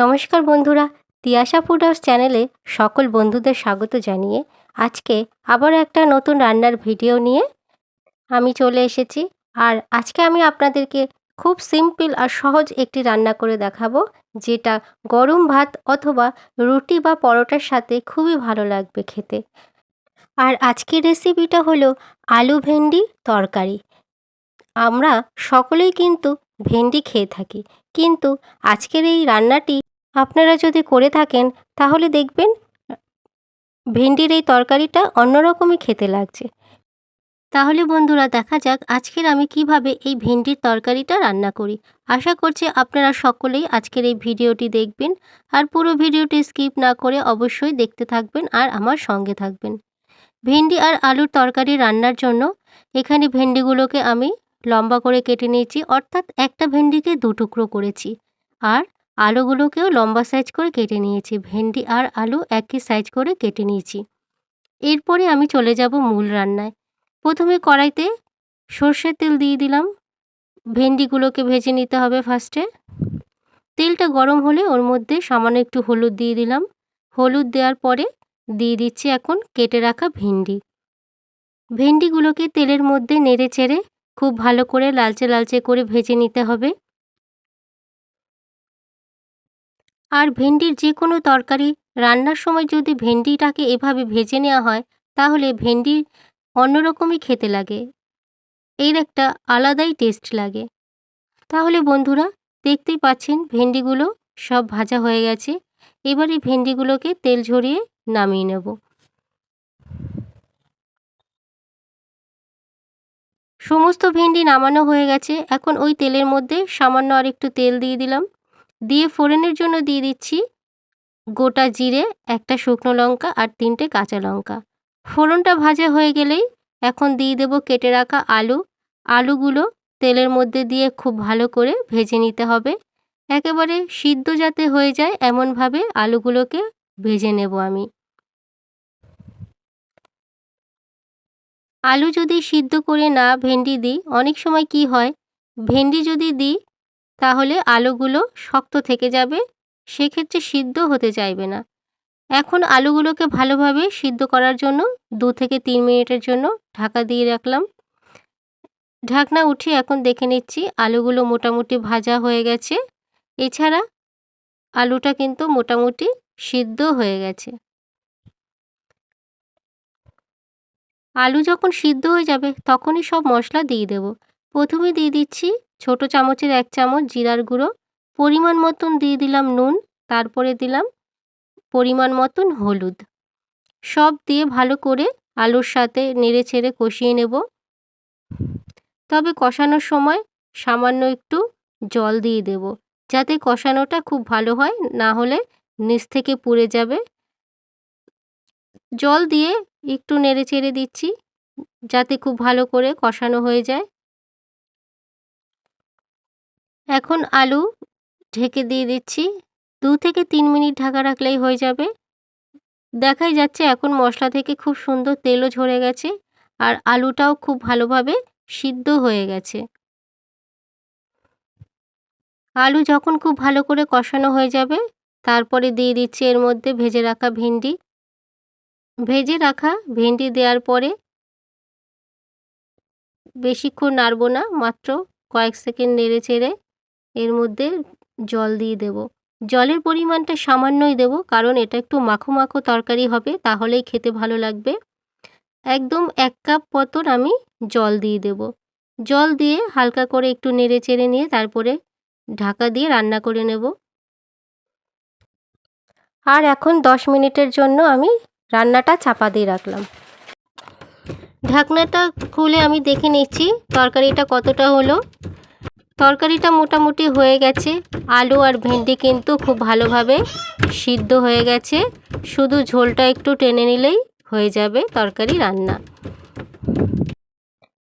নমস্কার বন্ধুরা, Tiyasha food house চ্যানেলে সকল বন্ধুদের স্বাগত জানিয়ে আজকে আবার একটা নতুন রান্নার ভিডিও নিয়ে আমি চলে এসেছি। আর আজকে আমি আপনাদেরকে খুব সিম্পল আর সহজ একটি রান্না করে দেখাবো, যেটা গরম ভাত অথবা রুটি বা পরোটার সাথে খুবই ভালো লাগবে খেতে। আর আজকের রেসিপিটা হলো আলু ভেন্ডি তরকারি। আমরা সকলেই কিন্তু ভেন্ডি খেয়ে থাকি, কিন্তু আজকের এই রান্নাটি আপনারা যদি করে থাকেন, তাহলে দেখবেন, ভেন্ডির এই তরকারিটা অন্যরকমই খেতে লাগছে। তাহলে বন্ধুরা, দেখা যাক আজকের আমি কীভাবে এই ভেন্ডির তরকারিটা রান্না করি। আশা করছি আপনারা সকলেই আজকের এই ভিডিওটি দেখবেন। আর পুরো ভিডিওটি স্কিপ না করে অবশ্যই দেখতে থাকবেন আর আমার সঙ্গে থাকবেন। ভেন্ডি আর আলুর তরকারি রান্নার জন্য এখানে ভেন্ডিগুলোকে আমি লম্বা করে কেটে নিয়েছি, অর্থাৎ একটা ভেন্ডিকে দু টুকরো করেছি। আর আলুগুলোকেও লম্বা সাইজ করে কেটে নিয়েছি। ভেন্ডি আর আলু একই সাইজ করে কেটে নিয়েছি। এরপরে আমি চলে যাব মূল রান্নায়। প্রথমে কড়াইতে সর্ষের তেল দিয়ে দিলাম। ভেন্ডিগুলোকে ভেজে নিতে হবে ফার্স্টে। তেলটা গরম হলে ওর মধ্যে সামান্য একটু হলুদ দিয়ে দিলাম। হলুদ দেওয়ার পরে দিয়ে দিচ্ছি এখন কেটে রাখা ভেন্ডি। ভেন্ডিগুলোকে তেলের মধ্যে নেড়ে চেড়ে খুব ভালো করে লালচে লালচে করে ভেজে নিতে হবে। আর ভেন্ডির যে কোনো তরকারি রান্নার সময় যদি ভেন্ডিটাকে এভাবে ভেজে নেওয়া হয়, তাহলে ভেন্ডির অন্যরকমই খেতে লাগে। এর একটা আলাদাই টেস্ট লাগে। তাহলে বন্ধুরা, দেখতেই পাচ্ছেন ভেন্ডিগুলো সব ভাজা হয়ে গেছে। এবার এই ভেন্ডিগুলোকে তেল ঝরিয়ে নামিয়ে নেব। সমস্ত ভেন্ডি নামানো হয়ে গেছে। এখন ওই তেলের মধ্যে সামান্য আর একটু তেল দিয়ে দিলাম। দিয়ে ফোড়নের জন্য দিয়ে দিচ্ছি গোটা জিরে, একটা শুকনো লঙ্কা আর তিনটে কাঁচা লঙ্কা। ফোড়নটা ভাজা হয়ে গেলেই এখন দিয়ে দেব কেটে রাখা আলু। আলুগুলো তেলের মধ্যে দিয়ে খুব ভালো করে ভেজে নিতে হবে। একেবারে সিদ্ধ যাতে হয়ে যায়, এমনভাবে আলুগুলোকে ভেজে নেব আমি। আলু যদি সিদ্ধ করে না ভেন্ডি দিই, অনেক সময় কি হয়, ভেন্ডি যদি দিই তাহলে আলুগুলো শক্ত থেকে যাবে, সেক্ষেত্রে সিদ্ধ হতে চাইবে না। এখন আলুগুলোকে ভালোভাবে সিদ্ধ করার জন্য দু থেকে তিন মিনিটের জন্য ঢাকা দিয়ে রাখলাম। ঢাকনা উঠিয়ে এখন দেখে নিচ্ছি আলুগুলো মোটামুটি ভাজা হয়ে গেছে। এছাড়া আলুটা কিন্তু মোটামুটি সিদ্ধ হয়ে গেছে। আলু যখন সিদ্ধ হয়ে যাবে, তখনই সব মশলা দিয়ে দেব। প্রথমে দিয়ে দিচ্ছি ছোট চামচের এক চামচ জিরার গুঁড়ো, পরিমাণ মতন দিয়ে দিলাম নুন, তারপরে দিলাম পরিমাণ মতন হলুদ। সব দিয়ে ভালো করে আলুর সাথে নেড়ে ছেড়ে কষিয়ে নেব। তবে কষানোর সময় সামান্য একটু জল দিয়ে দেব, যাতে কষানোটা খুব ভালো হয়, না হলে নিচ থেকে পুড়ে যাবে। জল দিয়ে একটু নেড়ে চেড়ে দিচ্ছি, যাতে খুব ভালো করে কষানো হয়ে যায়। এখন আলু ঢেকে দিয়ে দিচ্ছি। দু থেকে তিন মিনিট ঢাকা রাখলেই হয়ে যাবে। দেখাই যাচ্ছে এখন মশলা থেকে খুব সুন্দর তেলও ঝরে গেছে আর আলুটাও খুব ভালোভাবে সিদ্ধ হয়ে গেছে। আলু যখন খুব ভালো করে কষানো হয়ে যাবে, তারপরে দিয়ে দিচ্ছি এর মধ্যে ভেজে রাখা ভেন্ডি। ভেজে রাখা ভেন্ডি দেওয়ার পরে বেশিক্ষণ নাড়ব না, মাত্র কয়েক সেকেন্ড নেড়ে চেড়ে এর মধ্যে জল দিয়ে দেব। জলের পরিমাণটা সামান্যই দেব, কারণ এটা একটু মাখো মাখো তরকারি হবে, তাহলেই খেতে ভালো লাগবে। একদম এক কাপ মতন আমি জল দিয়ে দেব। জল দিয়ে হালকা করে একটু নেড়ে চেড়ে নিয়ে তারপরে ঢাকা দিয়ে রান্না করে নেব। আর এখন দশ মিনিটের জন্য আমি রান্নাটা চাপা দিয়ে রাখলাম। ঢাকনাটা খুলে আমি দেখে নিচ্ছি তরকারিটা কতটা হলো। তরকারিটা মোটামুটি হয়ে গেছে। আলু আর ভেন্ডি কিন্তু খুব ভালোভাবে সিদ্ধ হয়ে গেছে। শুধু ঝোলটা একটু টেনে নিলেই হয়ে যাবে তরকারি রান্না।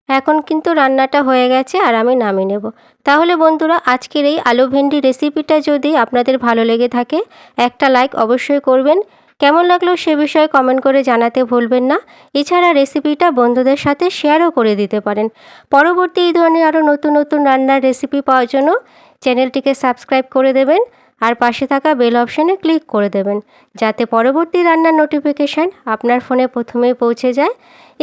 এখন কিন্তু রান্নাটা হয়ে গেছে আর আমি নামিয়ে নেব। তাহলে বন্ধুরা, আজকের এই আলু ভেন্ডি রেসিপিটা যদি আপনাদের ভালো লেগে থাকে, একটা লাইক অবশ্যই করবেন। কেমন লাগল সে বিষয়ে কমেন্ট করে জানাতে ভুলবেন না। এছাড়া রেসিপিটা বন্ধুদের সাথে শেয়ারও করে দিতে পারেন। পরবর্তী এই ধরনের আরও নতুন নতুন রান্নার রেসিপি পাওয়ার জন্য চ্যানেলটিকে সাবস্ক্রাইব করে দেবেন আর পাশে থাকা বেল অপশানে ক্লিক করে দেবেন, যাতে পরবর্তী রান্নার নোটিফিকেশান আপনার ফোনে প্রথমেই পৌঁছে যায়।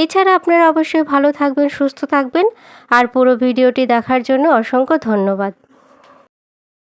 এছাড়া আপনারা অবশ্যই ভালো থাকবেন, সুস্থ থাকবেন, আর পুরো ভিডিওটি দেখার জন্য অসংখ্য ধন্যবাদ।